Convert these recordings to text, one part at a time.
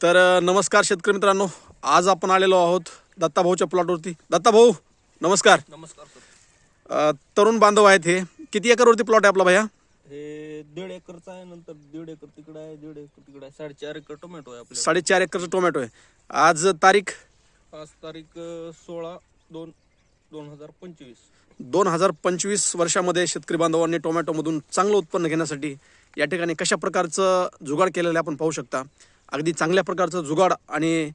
तर नमस्कार शेतकरी मित्रांनो. आज आपण आलेलो आहोत दत्ताभाऊच्या प्लॉटवरती. दत्ताभाऊ नमस्कार. नमस्कार तरुण बांधव आहेत हे. किती एकरवरती प्लॉट आहे आपला भैया? हे दीड एकरचा आहे नंतर दीड एकर तिकडे आहे दीड एकर तिकडे आहे. साडेचार एकर टोमॅटो आहे आपल्या साडेचार एकरचा टोमॅटो आहे. आज तारीख? आज तारीख सोळा दोन दोन हजार पंचवीस. दोन हजार पंचवीस वर्षामध्ये शेतकरी बांधवांनी टोमॅटोमधून चांगलं उत्पन्न घेण्यासाठी या ठिकाणी कशा प्रकारचं जुगाड केलेलं आपण पाहू शकता. अगदी चांगल्या प्रकारचं जुगाड आणि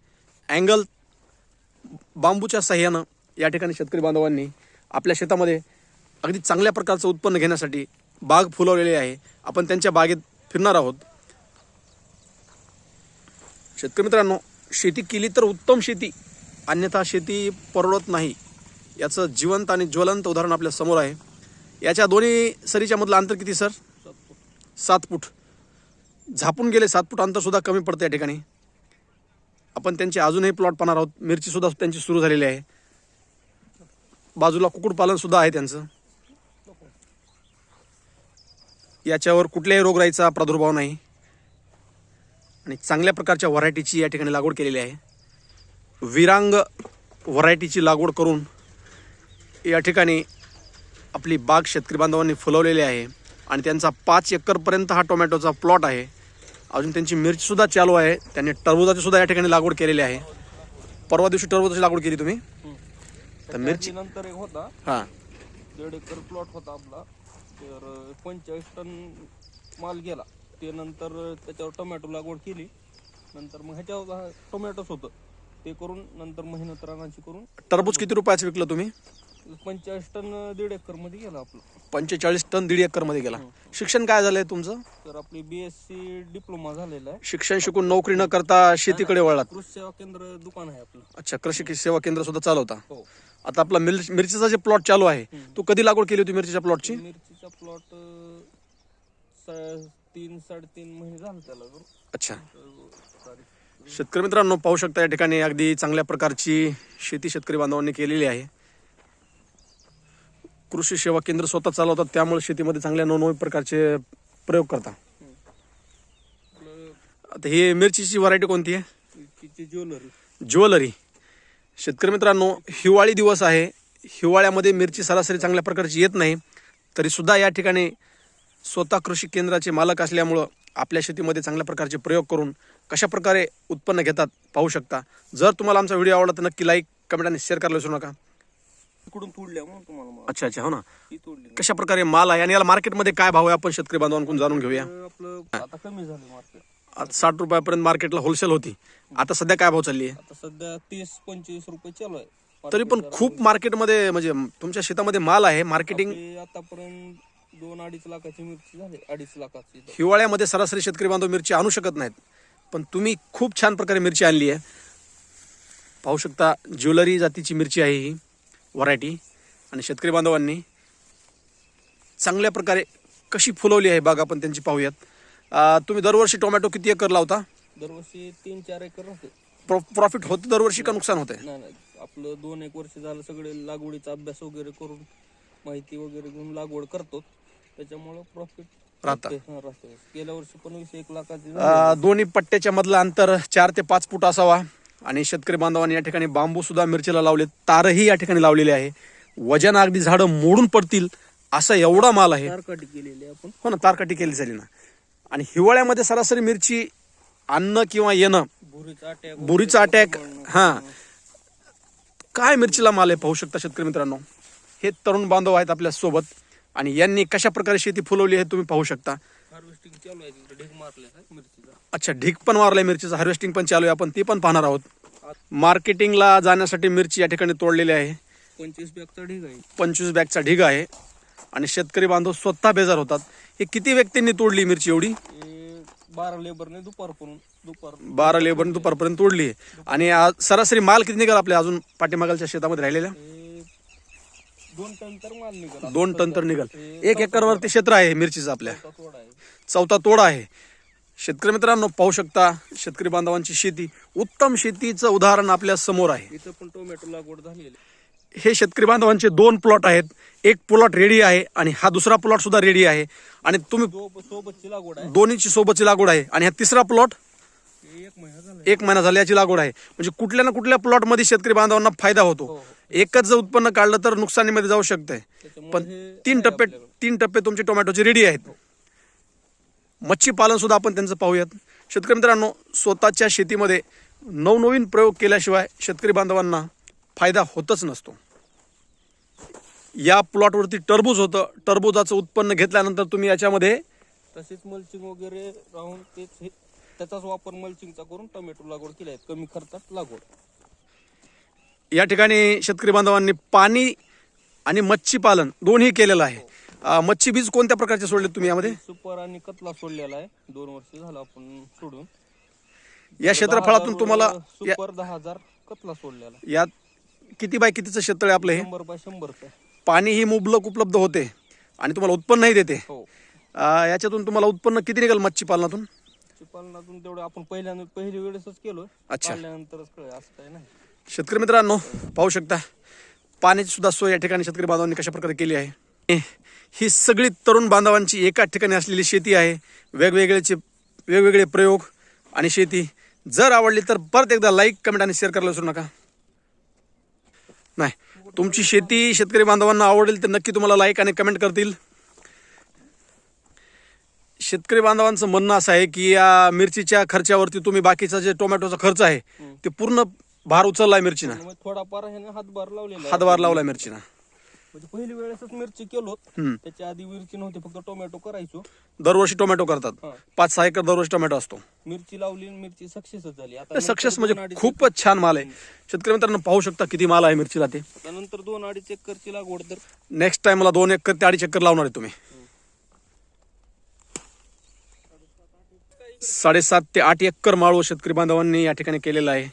अँगल बांबूच्या सहाय्यानं या ठिकाणी शेतकरी बांधवांनी आपल्या शेतामध्ये अगदी चांगल्या प्रकारचं उत्पन्न घेण्यासाठी बाग फुलवलेली आहे. आपण त्यांच्या बागेत फिरणार आहोत. शेतकरी मित्रांनो शेती केली तर उत्तम शेती अन्यथा शेती परवडत नाही. याचं जिवंत आणि ज्वलंत उदाहरण आपल्यासमोर आहे. याच्या दोन्ही सरीच्या मधलं अंतर किती सर? सात फूट. झापून गेले सात फूट अंतरसुद्धा कमी पडतं या ठिकाणी. आपण त्यांचे अजूनही प्लॉट पाहणार आहोत. मिरचीसुद्धा त्यांची सुरू झालेली आहे. बाजूला कुक्कुटपालनसुद्धा आहे त्यांचं. याच्यावर कुठल्याही रोगराईचा प्रादुर्भाव नाही. आणि चांगल्या प्रकारच्या व्हरायटीची या ठिकाणी लागवड केलेली आहे. विरांग व्हरायटीची लागवड करून या ठिकाणी आपली बाग शेतकरी बांधवांनी फुलवलेली आहे. आणि त्यांचा पाच एकरपर्यंत हा टोमॅटोचा प्लॉट आहे. अजून त्यांची मिरची सुद्धा चालू आहे. त्यांनी टरबुजाची सुद्धा या ठिकाणी लागवड केलेली आहे. परवा दिवशी टरबुजाची लागवड केली तुम्ही. तर मिरची नंतर एक होता. हां. दीड एकर प्लॉट होता आपला. तर पंचेचाळीस टन माल गेला. ते नंतर त्याच्यावर टोमॅटो लागवड केली. नंतर मग ह्याच्यावर टोमॅटोच होतं. ते करून नंतर मेहनत रानाची करून टरबूज किती रुपयाचं विकलं तुम्ही? पंचेचाळीस टन दीड एकरमध्ये गेला आपलं. पंचेचाळीस टन दीड एकरमध्ये गेला. शिक्षण काय झालंय तुमचं? तर आपली बीएससी डिप्लोमा झालेला आहे. शिक्षण शिकून नोकरी न करता शेतीकडे वळलात. कृषी सेवा केंद्र दुकान आहे आपलं. अच्छा कृषी सेवा केंद्र सुद्धा चालवता. हो. आता आपला मिर मिरचीचा जे प्लॉट चालू आहे तू कधी लागवड केली होती मिरचीच्या प्लॉटची मिरचीचा प्लॉट तीन साडेतीन महिने झाले त्याला करून. अच्छा. तर तारीख शेतकरी मित्रांनो पाहू शकता या ठिकाणी अगदी चांगल्या प्रकारची शेती शेतकरी बांधवांनी केलेली आहे. कृषी सेवा केंद्र स्वतः चालवतात त्यामुळे शेतीमध्ये चांगल्या नवनवीन प्रकारचे प्रयोग करता. आता ही मिरचीची व्हरायटी कोणती आहे? ज्वेलरी. ज्वेलरी. शेतकरी मित्रांनो हिवाळी दिवस आहे. हिवाळ्यामध्ये मिरची सरासरी चांगल्या प्रकारची येत नाही. तरी सुद्धा या ठिकाणी स्वतः कृषी केंद्राचे मालक असल्यामुळं आपल्या शेतीमध्ये चांगल्या प्रकारचे प्रयोग करून कशा प्रकारे उत्पन्न घेतात पाहू शकता. जर तुम्हाला आमचा व्हिडिओ आवडला तर नक्की लाईक कमेंट आणि शेअर करायला विसरू नका. इकडून तोडल्या म्हणून तुम्हाला माल. अच्छा अच्छा हो ना. तोडली कशा प्रकारे माल आहे? आणि याला मार्केटमध्ये काय भाव आहे? आपण शेतकरी बांधवांकडून जाणून घेऊया. तर आपलं आता कमी झालं मार्केट आता साठ रुपयापर्यंत मार्केटला होलसेल होती. आता सध्या काय भाव चालली आहे? आता सध्या तीस पंचवीस रुपये चालू आहे. तरी पण खूप मार्केटमध्ये म्हणजे तुमच्या शेतामध्ये माल आहे मार्केटिंग आपली आतापर्यंत दोन अडीच लाखाची मिरची झाली. अडीच लाखाची हिवाळ्यामध्ये सरासरी शेतकरी बांधव मिरची आणू शकत नाहीत. पण तुम्ही खूप छान प्रकारे मिरची आणली आहे. पाहू शकता ज्वेलरी जातीची मिरची आहे ही. व्हरायटी आणि शेतकरी बांधवांनी चांगल्या प्रकारे कशी फुलवली आहे बाग आपण त्यांची पाहूयात. तुम्ही दरवर्षी टोमॅटो किती एकर लावता? दरवर्षी तीन चार एकर प्रॉ प्रॉफिट होतं दरवर्षी का नुकसान नाही आपलं दोन एक वर्ष झालं सगळे लागवडीचा अभ्यास वगैरे करून माहिती वगैरे घेऊन लागवड करतो. त्याच्यामुळं प्रॉफिट राहतं. गेल्या वर्षी पण वीस एक लाखाची दोन्ही पट्ट्याच्या मधलं अंतर चार ते पाच फूट असावा. आणि शेतकरी बांधवांनी या ठिकाणी बांबू सुद्धा मिरचीला लावले तारही या ठिकाणी लावलेले आहे. वजन अगदी झाडं मोडून पडतील असा एवढा माल आहे. केलेली आपण. हो ना तारकाटी केली झाली ना. आणि हिवाळ्यामध्ये सरासरी मिरची आणणं किंवा येणं बुरीचा अटॅक हा. काय मिरचीला माल आहे पाहू शकता शेतकरी मित्रांनो? हे तरुण बांधव आहेत आपल्यासोबत. आणि यांनी कशा प्रकारे शेती फुलवली हे तुम्ही पाहू शकता. हार्वेस्टिंग चालू आहे तिकडे ढीग मिरचीचा. अच्छा ढीक पण मारलाय मिरचीचं हार्वेस्टिंग पण चालू आहे. आपण ते पण पाहणार आहोत. मार्केटिंगला जाण्यासाठी मिरची या ठिकाणी तोडलेली आहे. पंचवीस बॅगचा ढीग आहे. पंचवीस बॅगचा ढीग आहे. आणि शेतकरी बांधव स्वतः बेजार होतात. हे किती व्यक्तींनी तोडली मिरची एवढी? बारा लेबरने दुपारपर्यंत दुपार बारा लेबर दुपारपर्यंत तोडली आहे. आणि आज सरासरी माल किती निघाला आपल्या अजून पाठीमागालच्या शेतामध्ये राहिलेल्या? दोन टन तर माल निघाला. दोन टन तर निघाल. एक एकरवरती क्षेत्र आहे मिरचीचं आपल्या. थोडा आहे. चौथा तोडा आहे. शेतकरी मित्रांनो पाहू शकता शेतकरी बांधवांची शेती उत्तम शेतीचं उदाहरण आपल्यासमोर आहे. इथं पण टोमॅटो लागवड झालेली आहे. हे शेतकरी बांधवांचे दोन प्लॉट आहेत. एक प्लॉट रेडी आहे आणि हा दुसरा प्लॉट सुद्धा रेडी आहे. आणि तुम्ही दो सोबतची लागवड आहे. दोन्हीची सोबतची लागवड आहे. आणि हा तिसरा प्लॉट एक महिना झाला याची लागवड आहे. म्हणजे कुठल्या ना कुठल्या प्लॉटमध्ये शेतकरी बांधवांना फायदा होतो. हो, हो. एकच जर उत्पन्न काढलं तर नुकसानीमध्ये जाऊ शकतंय. पण तीन टप्पे. तीन टप्पे तुमचे टोमॅटोचे रेडी आहेत. मच्छी पालन सुद्धा आपण त्यांचं पाहूयात. शेतकरी मित्रांनो स्वतःच्या शेतीमध्ये नवनवीन प्रयोग केल्याशिवाय शेतकरी बांधवांना फायदा होतच नसतो. या प्लॉटवरती टरबूज होतं. टरबुजाचं उत्पन्न घेतल्यानंतर तुम्ही याच्यामध्ये तसेच मल्चिंग वगैरे राहून तेच त्याचाच वापर मल्चिंगचा करून टोमॅटो लागवड केली आहे. कमी खर्चात लागवड. या ठिकाणी शेतकरी बांधवांनी पाणी आणि मच्छी पालन दोन्ही केलेलं आहे. अं, मच्छी बीज कोणत्या प्रकारचे सोडले तुम्ही यामध्ये? सुपर आणि कतला सोडलेला आहे. दोन वर्ष झालं आपण सोडून. या क्षेत्रफळातून तुम्हाला या- सुपर दहा हजार कतला सोडलेला आहे. यात किती बाय कितीचं क्षेत्र आहे आपलं हे? शंभर बाय शंभरचं आहे. पाणीही मुबलक उपलब्ध होते आणि तुम्हाला उत्पन्नही देते. हो. अं, याच्यातून तुम्हाला उत्पन्न किती निघेल मच्छी पालनातून पालनातून तेवढं आपण पहिल्यांदा पहिली वेळेसच केलो अच्छा. पाळल्यानंतरच कळ असं नाही. शेतकरी मित्रांनो पाहू शकता पाण्याची सुद्धा सोय या ठिकाणी शेतकरी बांधवांनी कशा प्रकारे केली आहे. ही सगळी तरुण बांधवांची एकाच ठिकाणी असलेली शेती आहे. वेगवेगळेचे वेगवेगळे प्रयोग आणि शेती. जर आवडली तर परत एकदा लाईक कमेंट आणि शेअर करायला विसरू नका. नाही तुमची शेती शेतकरी बांधवांना आवडेल तर नक्की तुम्हाला लाईक आणि कमेंट करतील. शेतकरी बांधवांचं म्हणणं असं आहे की या मिरचीच्या खर्चावरती तुम्ही बाकीचा जे टोमॅटोचा खर्च आहे ते पूर्ण भार उचललाय मिरचीनं. थोडाफार ह्याने हातभार लावलेला आहे. हातभार लावलाय मिरचीनं. म्हणजे पहिली वेळेसच मिरची केलो हम्म. त्याच्या आधी मिरची नव्हती फक्त टोमॅटो करायचो. दरवर्षी टोमॅटो करतात. हा. पाच सहा एकर दरवर्षी टोमॅटो असतो. मिरची लावली आणि मिरची सक्सेसच झाली. आता सक्सेस नंतर म्हणजे अडीच खूपच छान माल आहे. शेतकरी मित्रांनो पाहू शकता किती माल आहे मिरचीला ते. एकर- त्यानंतर दोन अडीच एकरची लागवड तर नेक्स्ट टाइम मला दोन एकर ते अडीच एकर लावणार आहे तुम्ही. साडेसात ते आठ एकर माळव शेतकरी बांधवांनी या ठिकाणी केलेला आहे.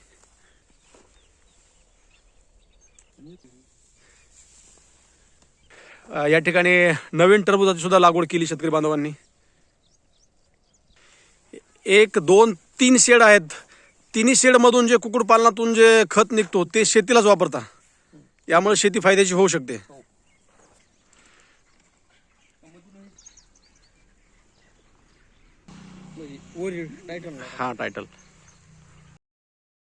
या ठिकाणी नवीन टरबुजाची सुद्धा लागवड केली शेतकरी बांधवांनी. एक दोन तीन शेड आहेत. तिन्ही शेडमधून जे कुक्कुटपालनातून जे खत निघतो ते शेतीलाच वापरता. यामुळे शेती फायद्याची होऊ शकते. म्हणजे वर टायटल हा टायटल